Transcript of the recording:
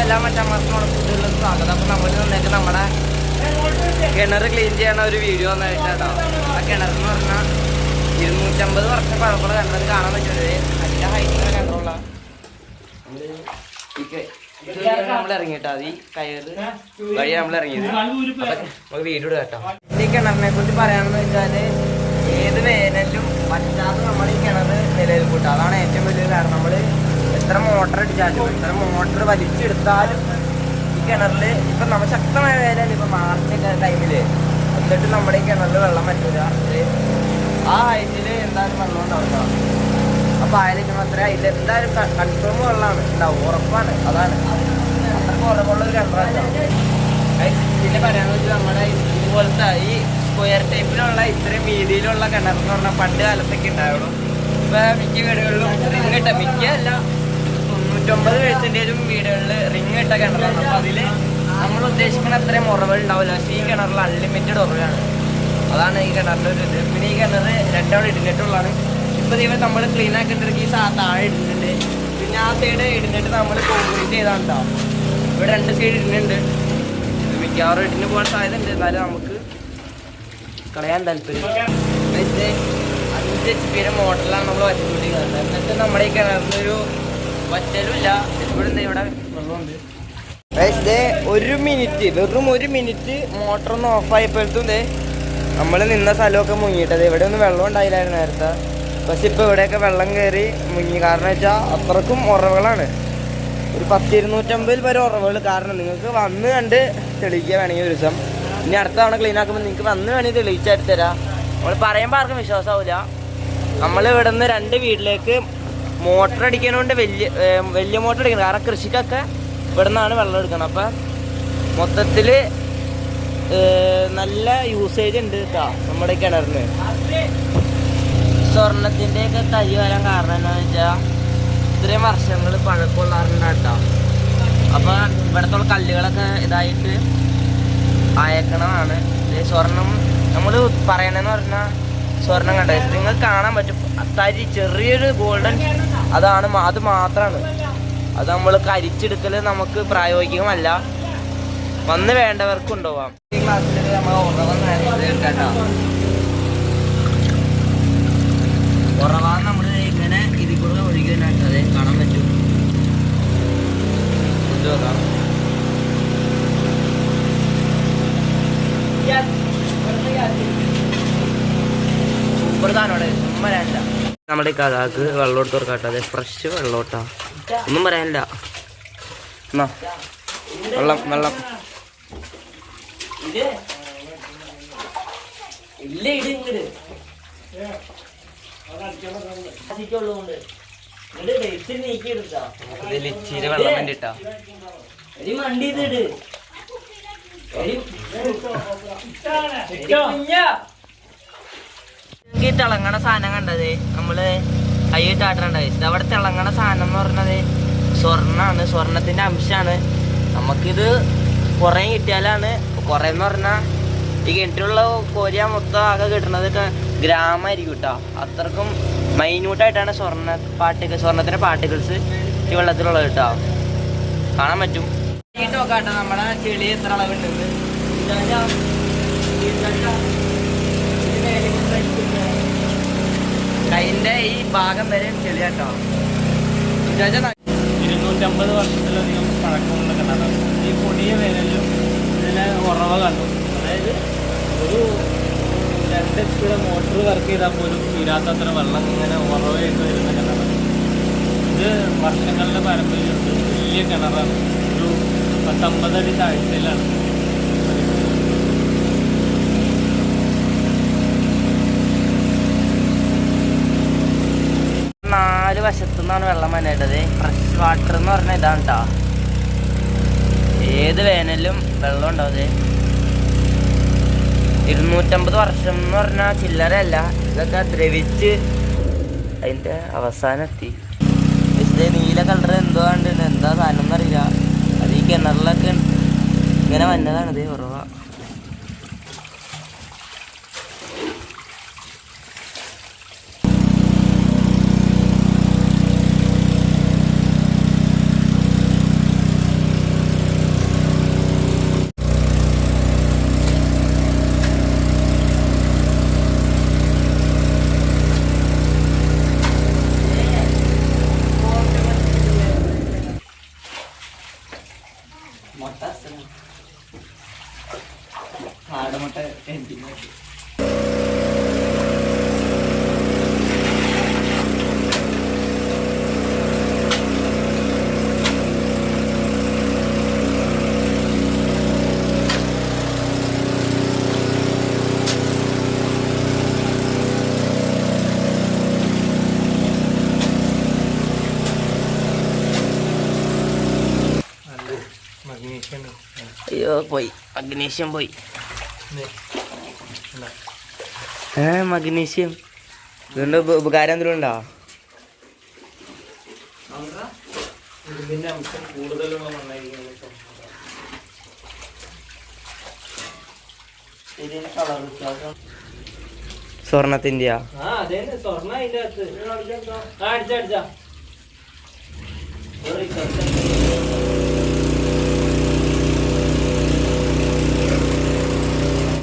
എല്ലാ ഫുഡുള്ള സ്വാഗതം അപ്പൊ നമ്മൾ നിന്നേക്ക് നമ്മുടെ കിണർ ക്ലീൻ ചെയ്യണ ഒരു വീഡിയോ വന്നിട്ടാട്ടോ ആ കിണർ എന്ന് പറഞ്ഞാൽ ഇരുന്നൂറ്റമ്പത് വർഷം പഴക്കമുള്ള കിണർ കാണാൻ പറ്റുന്നത് നല്ല ഹൈറ്റിങ്ങനെ കിണറുള്ള നമ്മൾ ഇറങ്ങിട്ടോ അത് ഈ കയറ് വഴി നമ്മൾ ഇറങ്ങിയത് നമുക്ക് വീഡിയോ കേട്ടോ ഈ കിണറിനെ കുറിച്ച് പറയാണെന്ന് വെച്ചാൽ ഏത് വേനലും പറ്റാതെ നമ്മൾ ഈ കിണർ നിലയിൽ കൂട്ടുക. അതാണ് ഏറ്റവും വലിയ കാരണം. നമ്മൾ എത്ര മോട്ടർ അടിച്ചാലും എത്ര മോട്ടർ വലിച്ചെടുത്താലും ഈ കിണറിൽ ഇപ്പം നമ്മൾ ശക്തമായ വേനൽ ഇപ്പം മാർച്ച് ടൈമിൽ എന്നിട്ട് നമ്മുടെ ഈ കിണറിൽ വെള്ളം പറ്റൂല ഇത് ആ ഹൈറ്റിൽ എന്തായാലും വെള്ളം ഉണ്ടാവില്ല. അപ്പോൾ ആയാലും മാത്രമേ അതിൽ എന്തായാലും കൺഫേം വെള്ളമാണ് ഉണ്ടാവും. ഉറപ്പാണ്. അതാണ്. അത്ര കുറവുള്ള ഒരു കിണറാണ്. പിന്നെ പറയാന്ന് വെച്ചാൽ നമ്മുടെ ഇതുപോലത്തെ ഈ സ്ക്വയർ ടൈപ്പിലുള്ള ഇത്രയും വീതിയിലുള്ള കിണർ എന്ന് പറഞ്ഞാൽ പണ്ട് കാലത്തൊക്കെ ഉണ്ടാവുള്ളൂ. ഇപ്പൊ മിക്ക വീടുകളിലും റിങ് ഇട്ട മിക്ക അല്ല തൊണ്ണൂറ്റൊമ്പത് പെർസെന്റേജും വീടുകളിൽ റിങ് ഇട്ട കിണറാണ്. അപ്പൊ അതിൽ നമ്മൾ ഉദ്ദേശിക്കുന്ന അത്രയും ഉറവുകൾ ഉണ്ടാവില്ല. പക്ഷേ ഈ കിണറിൽ അൺലിമിറ്റഡ് ഉറവാണ് അതാണ് ഈ കിണറിന്റെ ഒരു ഇത്. പിന്നെ ഈ കിണർ രണ്ടാമത് ഇടിഞ്ഞിട്ടുള്ളതാണ്. ഇപ്പൊ ദൈവം നമ്മൾ ക്ലീൻ ആക്കിയിട്ടിരിക്കും ഈ സാ- താഴെ ഇടുന്നുണ്ട്. പിന്നെ ആ സൈഡ് ഇടുന്നിട്ട് നമ്മൾ കോൺക്രീറ്റ് ചെയ്താണ് ഉണ്ടാവും. ഇവിടെ രണ്ട് സൈഡ് ഇടുന്നുണ്ട്. മിക്കവാറും ഇടിഞ്ഞ് പോകാൻ സാധ്യത ഉണ്ട് എന്നാലും നമുക്ക് കളയാൻ താല്പര്യം. അഞ്ച് എച്ച് പിയുടെ മോഡലാണ് നമ്മൾ വറ്റുകൊണ്ടിരിക്കുന്നത് എന്നിട്ട് നമ്മുടെ ഈ കിണറിനൊരു വറ്റലുമില്ല. ഇവിടെ നിന്ന് ഇവിടെ വെള്ളമുണ്ട് ഒരു മിനിറ്റ് വെറും ഒരു മിനിറ്റ് മോട്ടർ ഒന്ന് ഓഫ് ആയപ്പോഴത്തും ദേ നമ്മൾ നിന്ന സ്ഥലമൊക്കെ മുങ്ങിയിട്ടത് ഇവിടെ ഒന്നും വെള്ളം ഉണ്ടായില്ലായിരുന്നു നേരത്തെ. പക്ഷെ ഇപ്പൊ ഇവിടെയൊക്കെ വെള്ളം കയറി മുങ്ങി. കാരണം വെച്ചാൽ അത്രക്കും ഉറവുകളാണ്. ഒരു പത്തിരുന്നൂറ്റമ്പതിൽ വരെ ഉറവുകൾ കാരണം നിങ്ങൾക്ക് വന്ന് കണ്ട് തെളിയിക്കുക വേണമെങ്കിൽ ഒരു ദിവസം. ഇനി അടുത്ത തവണ ക്ലീൻ ആക്കുമ്പോൾ നിങ്ങൾക്ക് വന്ന് വേണമെങ്കിൽ തെളിയിച്ചായിട്ട് തരാം. നമ്മൾ പറയുമ്പോൾ ആർക്കും വിശ്വാസമാവില്ല നമ്മൾ ഇവിടെ നിന്ന് രണ്ട് വീട്ടിലേക്ക് മോട്ടർ അടിക്കണോണ്ട് വലിയ വലിയ മോട്ടർ അടിക്കണം. കാരണം കൃഷിക്കൊക്കെ ഇവിടെ നിന്നാണ് വെള്ളം എടുക്കണം അപ്പം മൊത്തത്തിൽ നല്ല യൂസേജ് ഉണ്ട് കേട്ടോ നമ്മുടെ കിണറിന്. സ്വർണത്തിന്റെ ഒക്കെ തരി വരാൻ കാരണം എന്താണെന്ന് വെച്ചാൽ ഇത്രയും വർഷങ്ങൾ പഴക്കമുള്ളാറുണ്ട് കേട്ടോ അപ്പോൾ ഇവിടത്തുള്ള കല്ലുകളൊക്കെ ഇതായിട്ട് അയക്കണതാണ്. സ്വർണം നമ്മൾ പറയണെന്ന് പറഞ്ഞാൽ സ്വർണം കണ്ടത് നിങ്ങൾക്ക് കാണാൻ പറ്റും. തരി ചെറിയൊരു ഗോൾഡൻ അതാണ് അത് മാത്രമാണ് അത് നമ്മൾ കരിച്ചെടുക്കൽ നമുക്ക് പ്രായോഗികമല്ല. വന്ന് വേണ്ടവർക്ക് ഉണ്ടാവാം ഈ ക്ലാസ്സിൽ നമ്മൾ നമ്മൾ ഇങ്ങനെ ഇതിൽ കൂടെ ഒഴുകി അതെ കാണാൻ പറ്റും ഇത് നോക്കാം. സൂപ്പർ സാധനമാണ് ഒന്നും പറയാനില്ല നമ്മുടെ കഥാക്ക് വെള്ളം എടുത്ത് തുറക്കാട്ടോ അതെ ഫ്രഷ് വെള്ളോട്ടാ. ഒന്നും പറയാനില്ല എന്നാ വെള്ളം വെള്ളം. ഇല്ല ഇട് വെള്ളം വേണ്ടിട്ടാ ഇതിട് കുഞ്ഞാ. ഈ തിളങ്ങണ സാധനം കണ്ടത്? നമ്മൾ കൈ ആട്ടണ്ടായി ഇത് അവിടെ തിളങ്ങണ സാധനം എന്ന് പറഞ്ഞത് സ്വർണമാണ് സ്വർണത്തിന്റെ അംശമാണ് നമുക്കിത് കുറെ കിട്ടിയാലാണ്. കുറെ എന്ന് പറഞ്ഞാൽ ഈ കിണറ്റിലുള്ള കോരിയ മൊത്തം ആകെ കിട്ടുന്നതൊക്കെ ഗ്രാമമായിരിക്കും കേട്ടോ അത്രക്കും മൈന്യൂട്ടായിട്ടാണ് സ്വർണ പാർട്ടികൾ സ്വർണത്തിന്റെ പാർട്ടിക്കിൾസ് ഈ വെള്ളത്തിലുള്ളത് കേട്ടോ കാണാൻ പറ്റും. ഈ നമ്മുടെ ചെളി എത്ര അളവുണ്ടെന്ന് കൈന്റെ ഈ ഭാഗം വരെ ചെളിയാട്ടോ. ഇരുന്നൂറ്റമ്പത് വർഷത്തിലധികം പഴക്കമുള്ള കിണറാണ് ഈ പൊടിയ വേനലും ഇതിനെ ഉറവ കണ്ടു. അതായത് ഒരു രണ്ട് പിയുടെ മോട്ടർ വർക്ക് ചെയ്താൽ പോലും തീരാത്തത്ര വെള്ളം ഇങ്ങനെ ഉറവായിട്ട് വരുന്ന കിണറാണ് ഇത് വർഷങ്ങളുടെ പാരമ്പര്യമുണ്ട് വലിയ കിണറാണ്. ഒരു പത്തമ്പതടി താഴ്ചയിലാണ് നാല് വശത്തു നിന്നാണ് ഫ്രഷ് വാട്ടർ എന്ന് പറഞ്ഞ ഇതാണ് ഏത് വേനലും വെള്ളം ഉണ്ടാവത് ഇരുന്നൂറ്റമ്പത് വർഷം എന്ന് പറഞ്ഞാൽ ചില്ലറയല്ല ഇതൊക്കെ ദ്രവിച്ച് അതിന്റെ അവസാനം എത്തി ഇത് നീല കളർ എന്തോ കണ്ടിട്ട് എന്താ സാധനം എന്നറിയില്ല. അത് ഈ കിണറിലൊക്കെ ഇങ്ങനെ ആടമുട്ട എൻഡിങ് ആക്കി അയ്യോ പോയി. അഗ്നീഷ്യം പോയി. ഏ മഗ്നീഷ്യം. ഇതുകൊണ്ട് ഉപ- ഉപകാരം എന്തെങ്കിലും ഉണ്ടോ? അതെ സ്വർണ